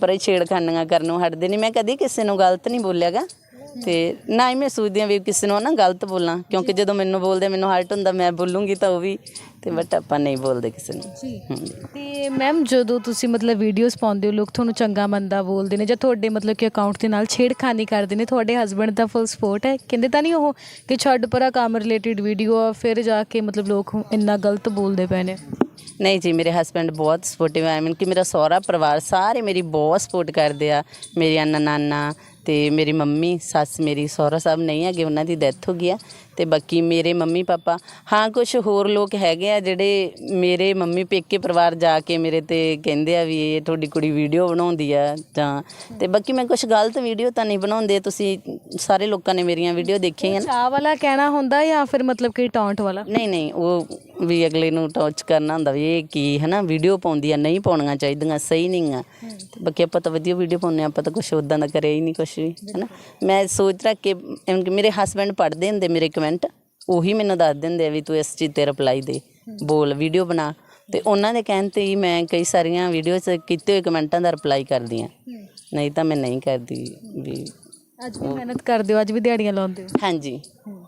ਪਰ ਛੇੜਖਾਨੀਆਂ ਕਰਨੋਂ ਹਟਦੇ ਨਹੀਂ। ਮੈਂ ਕਦੀ ਕਿਸੇ ਨੂੰ ਗਲਤ ਨਹੀਂ ਬੋਲਿਆਗਾ। ਤੇ ਨਾ ਹੀ ਮੈਂ ਸੋਚਦੀ ਹਾਂ ਵੀ ਕਿਸੇ ਨੂੰ ਨਾ ਗਲਤ ਬੋਲਾਂ। ਕਿਉਂਕਿ ਜਦੋਂ ਮੈਨੂੰ ਬੋਲਦੇ ਮੈਨੂੰ ਹਰਟ ਹੁੰਦਾ ਮੈਂ ਬੋਲੂੰਗੀ ਤਾਂ ਉਹ ਵੀ। ਤੇ ਬਟ ਆਪਾਂ ਨਹੀਂ ਬੋਲਦੇ ਕਿਸੇ ਨੂੰ। ਜੀ। ਤੇ ਮੈਮ ਜਦੋਂ ਤੁਸੀਂ ਮਤਲਬ ਵੀਡੀਓਜ਼ ਪਾਉਂਦੇ ਹੋ ਲੋਕ ਤੁਹਾਨੂੰ ਚੰਗਾ ਮੰਦਾ ਬੋਲਦੇ ਨੇ ਜਾਂ ਤੁਹਾਡੇ ਮਤਲਬ ਕਿ ਅਕਾਊਂਟ ਦੇ ਨਾਲ ਛੇੜਖਾਨੀ ਕਰਦੇ ਨੇ ਤੁਹਾਡੇ ਹਸਬੰਡ ਦਾ ਫੁੱਲ ਸਪੋਰਟ ਹੈ? ਕਹਿੰਦੇ ਤਾਂ ਨਹੀਂ ਉਹ ਕਿ ਛੱਡ ਪਰਾ ਕੰਮ ਰਿਲੇਟਡ ਵੀਡੀਓ ਆ ਫਿਰ ਜਾ ਕੇ ਮਤਲਬ ਲੋਕ ਇੰਨਾ ਗਲਤ ਬੋਲਦੇ ਪਏ ਨੇ? ਨਹੀਂ ਜੀ ਮੇਰੇ ਹਸਬੰਡ ਬਹੁਤ ਸਪੋਰਟਿਵ ਹੈ ਮਨ ਕਿ ਮੇਰਾ ਸਹੁਰਾ ਪਰਿਵਾਰ ਸਾਰੇ ਮੇਰੀ ਬਹੁਤ ਸਪੋਰਟ ਕਰਦੇ ਆ। ਮੇਰੀਆਂ ਨਨਾਨਾ ਤੇ ਮੇਰੀ ਮੰਮੀ ਸੱਸ ਮੇਰੀ ਸਹੁਰਾ ਸਾਹਿਬ ਨਹੀਂ ਹੈਗੇ ਉਹਨਾਂ ਦੀ ਡੈਥ ਹੋ ਗਈ ਆ। ਤੇ ਬਾਕੀ ਮੇਰੇ ਮੰਮੀ ਪਾਪਾ ਹਾਂ ਕੁਝ ਹੋਰ ਲੋਕ ਹੈਗੇ ਆ ਜਿਹੜੇ ਮੇਰੇ ਮੰਮੀ ਪੇਕੇ ਪਰਿਵਾਰ ਜਾ ਕੇ ਮੇਰੇ ਤੇ ਕਹਿੰਦੇ ਆ ਵੀ ਇਹ ਤੁਹਾਡੀ ਕੁੜੀ ਵੀਡੀਓ ਬਣਾਉਂਦੀ ਆ ਜਾਂ ਤੇ ਬਾਕੀ ਮੈਂ ਕੁਝ ਗਲਤ ਵੀਡੀਓ ਤਾਂ ਨਹੀਂ ਬਣਾਉਂਦੇ। ਤੁਸੀਂ ਸਾਰੇ ਲੋਕਾਂ ਨੇ ਮੇਰੀਆਂ ਵੀਡੀਓ ਦੇਖੀਆਂ ਆ ਨਾ ਚਾਹ ਵਾਲਾ ਕਹਿਣਾ ਹੁੰਦਾ ਜਾਂ ਫਿਰ ਮਤਲਬ ਕਿ ਟੌਂਟ ਵਾਲਾ? ਨਹੀਂ ਨਹੀਂ ਉਹ ਵੀ ਅਗਲੇ ਨੂੰ ਟੌਚ ਕਰਨਾ ਹੁੰਦਾ ਵੀ ਇਹ ਕੀ ਹੈ ਨਾ ਵੀਡੀਓ ਪਾਉਂਦੀ ਆ ਨਹੀਂ ਪਾਉਣੀਆਂ ਚਾਹੀਦੀਆਂ ਸਹੀ ਨਹੀਂ ਆ। ਬਾਕੀ ਆਪਾਂ ਤਾਂ ਵਧੀਆ ਵੀਡੀਓ ਪਾਉਂਦੇ ਹਾਂ, ਆਪਾਂ ਤਾਂ ਕੁਝ ਉਦਾਂ ਦਾ ਕਰਿਆ ਹੀ ਨਹੀਂ ਕੁਝ ਵੀ ਹੈ ਨਾ ਮੈਂ ਸੋਚ ਰੱਖ ਕੇ ਮੇਰੇ ਹਸਬੰਡ ਪੜ੍ਹਦੇ ਹੁੰਦੇ ਮੇਰੇ ਕਮੈਂਟ ਉਹੀ ਮੈਨੂੰ ਦੱਸ ਦਿੰਦੇ ਆ ਵੀ ਤੂੰ ਇਸ ਚੀਜ਼ ਤੇ ਰਿਪਲਾਈ ਦੇ ਬੋਲ ਵੀਡੀਓ ਬਣਾ। ਤੇ ਉਹਨਾਂ ਦੇ ਕਹਿਣ ਤੇ ਹੀ ਮੈਂ ਕਈ ਸਾਰੀਆਂ ਵੀਡੀਓ 'ਚ ਕੀਤੇ ਹੋਏ ਕਮੈਂਟਾਂ ਦਾ ਰਿਪਲਾਈ ਕਰਦੀ ਆ ਨਹੀਂ ਤਾਂ ਮੈਂ ਨਹੀਂ ਕਰਦੀ ਵੀ ਅੱਜ ਵੀ ਮਿਹਨਤ ਕਰਦੇ ਹੋ ਅੱਜ ਵੀ ਦਿਹਾੜੀਆਂ ਲਾਉਂਦੇ ਹੋ? ਹਾਂਜੀ।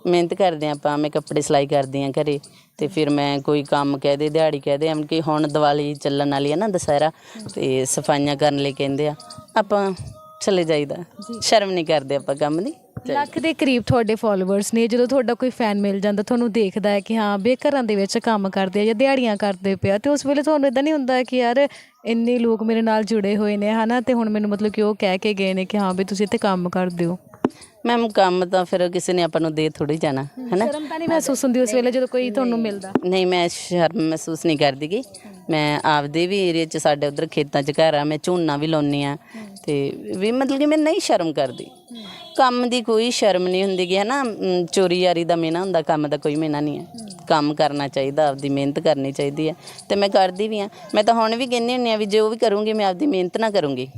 ਮਿਹਨਤ ਕਰਦੇ ਹਾਂ ਆਪਾਂ ਮੈਂ ਕੱਪੜੇ ਸਿਲਾਈ ਕਰਦੀ ਹਾਂ ਘਰੇ ਤੇ ਫਿਰ ਮੈਂ ਕੋਈ ਕੰਮ ਕਹਿ ਦੇ ਦਿਹਾੜੀ ਕਹਿ ਦੇ ਐਮ ਕਿ ਹੁਣ ਦੀਵਾਲੀ ਚੱਲਣ ਵਾਲੀ ਹੈ ਨਾ ਦੁਸਹਿਰਾ ਤੇ ਸਫਾਈਆਂ ਕਰਨ ਲਈ ਕਹਿੰਦੇ ਆ ਆਪਾਂ ਚਲੇ ਜਾਈਦਾ ਸ਼ਰਮ ਨਹੀਂ ਕਰਦੇ ਆਪਾਂ ਕੰਮ ਦੀ। ਲੱਖ ਦੇ ਕਰੀਬ ਤੁਹਾਡੇ ਫਾਲੋਅਰਸ ਨੇ ਜਦੋਂ ਤੁਹਾਡਾ ਕੋਈ ਫੈਨ ਮਿਲ ਜਾਂਦਾ ਤੁਹਾਨੂੰ ਦੇਖਦਾ ਹੈ ਕਿ ਹਾਂ ਬੇਘਰਾਂ ਦੇ ਵਿੱਚ ਕੰਮ ਕਰਦੇ ਆ ਜਾਂ ਦਿਹਾੜੀਆਂ ਕਰਦੇ ਪਿਆ ਤੇ ਉਸ ਵੇਲੇ ਤੁਹਾਨੂੰ ਇਦਾਂ ਨਹੀਂ ਹੁੰਦਾ ਕਿ ਯਾਰ ਇੰਨੇ ਲੋਕ ਮੇਰੇ ਨਾਲ ਜੁੜੇ ਹੋਏ ਨੇ ਹਨਾ? ਤੇ ਹੁਣ ਮੈਨੂੰ ਮਤਲਬ ਕਿ ਉਹ ਕਹਿ ਕੇ ਗਏ ਨੇ ਕਿ ਹਾਂ ਵੀ ਤੁਸੀਂ ਇੱਥੇ ਕੰਮ ਕਰਦੇ ਹੋ। ਮੈਮ ਕੰਮ ਤਾਂ ਫਿਰ ਕਿਸੇ ਨੇ ਆਪਾਂ ਨੂੰ ਦੇ ਥੋੜੀ ਜਾਣਾ ਹੈਨਾ? ਸ਼ਰਮ ਤਾਂ ਨਹੀਂ ਮਹਿਸੂਸ ਹੁੰਦੀ ਉਸ ਵੇਲੇ ਜਦੋਂ ਕੋਈ ਤੁਹਾਨੂੰ ਮਿਲਦਾ। ਨਹੀਂ ਮੈਂ ਸ਼ਰਮ ਮਹਿਸੂਸ ਨਹੀਂ ਕਰਦੀ ਗੀ। ਮੈਂ ਆਪਦੇ ਵੀ ਏਰੀਆ 'ਚ ਸਾਡੇ ਉਧਰ ਖੇਤਾਂ 'ਚ ਘਰ ਆ ਮੈਂ ਝੋਨਾ ਵੀ ਲਾਉਣੀ ਆ ਤੇ ਵੀ ਮਤਲਬ ਕਿ ਮੈਂ ਨਹੀਂ ਸ਼ਰਮ ਕਰਦੀ। ਕੰਮ ਦੀ ਕੋਈ ਸ਼ਰਮ ਨਹੀਂ ਹੁੰਦੀ ਕਿ ਹਨਾ? ਅਮ, ਚੋਰੀ ਯਾਰੀ ਦਾ ਮੇਨਾ ਹੁੰਦਾ ਕੰਮ ਦਾ ਕੋਈ ਮੇਨਾ ਨਹੀਂ ਹੈ। ਕੰਮ ਕਰਨਾ ਚਾਹੀਦਾ ਆਪਦੀ ਮਿਹਨਤ ਕਰਨੀ ਚਾਹੀਦੀ ਹੈ। ਤੇ ਮੈਂ ਕਰਦੀ ਵੀ ਆ ਮੈਂ ਤਾਂ ਹੁਣ ਵੀ ਕਹਿੰਦੀ ਹੁੰਦੀ ਆ ਵੀ ਜੋ ਵੀ ਕਰੂੰਗੀ ਮੈਂ ਆਪਦੀ ਮਿਹਨਤ ਨਾਲ ਕਰੂੰਗੀ।